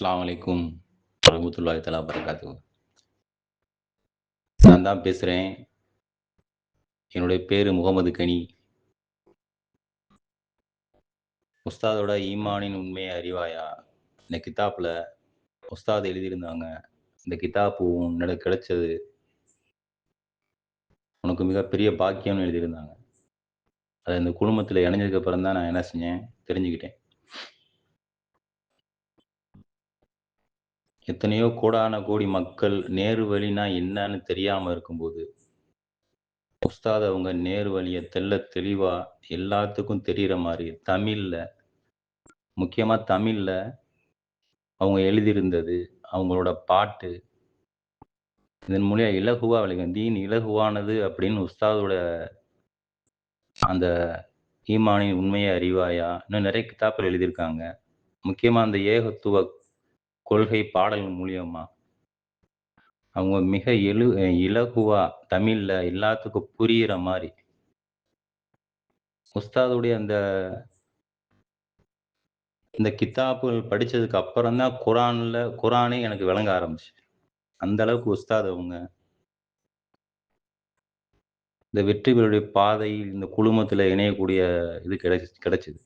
அஸ்லாம் வலைக்கும் வரமத்துல்லாஹி தலா பரகாத்துஹு நான் தான் பேசுகிறேன் என்னுடைய பேர் முகமது கனி. உஸ்தாதோட ஈமானின் உண்மையை அறிவாயா? இந்த கித்தாப்பில் உஸ்தாத் எழுதியிருந்தாங்க. இந்த கித்தாப்பு உன்னோட கிடைச்சது. உனக்கு மிகப்பெரிய பாக்கியம்னு எழுதியிருந்தாங்க. அது இந்த குடும்பத்தில் இணைஞ்சதுக்கு அப்புறம் தான் நான் என்ன செஞ்சேன், தெரிஞ்சுக்கிட்டேன். எத்தனையோ கோடான கோடி மக்கள் நேரு வழினா என்னன்னு தெரியாம இருக்கும்போது, உஸ்தாத் அவங்க நேரு வழியை தெல்ல தெளிவா எல்லாத்துக்கும் தெரியற மாதிரி தமிழ்ல, முக்கியமா தமிழ்ல அவங்க எழுதியிருந்தது, அவங்களோட பாட்டு, இதன் மூலியம் இலகுவா விளக்கம் தீன் இலகுவானது அப்படின்னு உஸ்தாதோட அந்த ஈமானின் உண்மையை அறிவாயா? இன்னும் நிறைய கித்தாப்கள் எழுதியிருக்காங்க. முக்கியமா அந்த ஏகத்துவ கொள்கை பாடல் மூலியமா. அவங்க மிக எழு இலகுவா தமிழ்ல எல்லாத்துக்கும் புரியிற மாதிரி. உஸ்தாதுடைய அந்த இந்த கித்தாப்புகள் படிச்சதுக்கு அப்புறம் தான் குரான்ல குரானே எனக்கு விளங்க ஆரம்பிச்சு. அந்த அளவுக்கு உஸ்தாத் அவங்க. இந்த வெற்றிகளுடைய பாதையில் இந்த குழுமத்துல இணையக்கூடிய இது கிடைச்சி கிடைச்சது.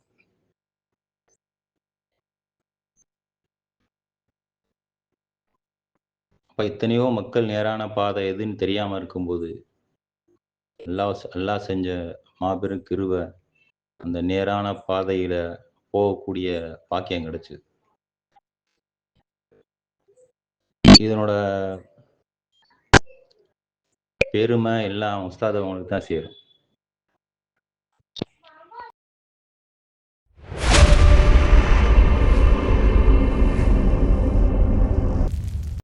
அப்ப எத்தனையோ மக்கள் நேரான பாதை எதுன்னு தெரியாம இருக்கும்போது, எல்லா எல்லா செஞ்ச மாபெரும் கிருவை அந்த நேரான பாதையில போகக்கூடிய பாக்கியம் கிடைச்சு இதனோட பெருமை எல்லாம் உஸ்தாதவங்களுக்கு தான் சேரும்.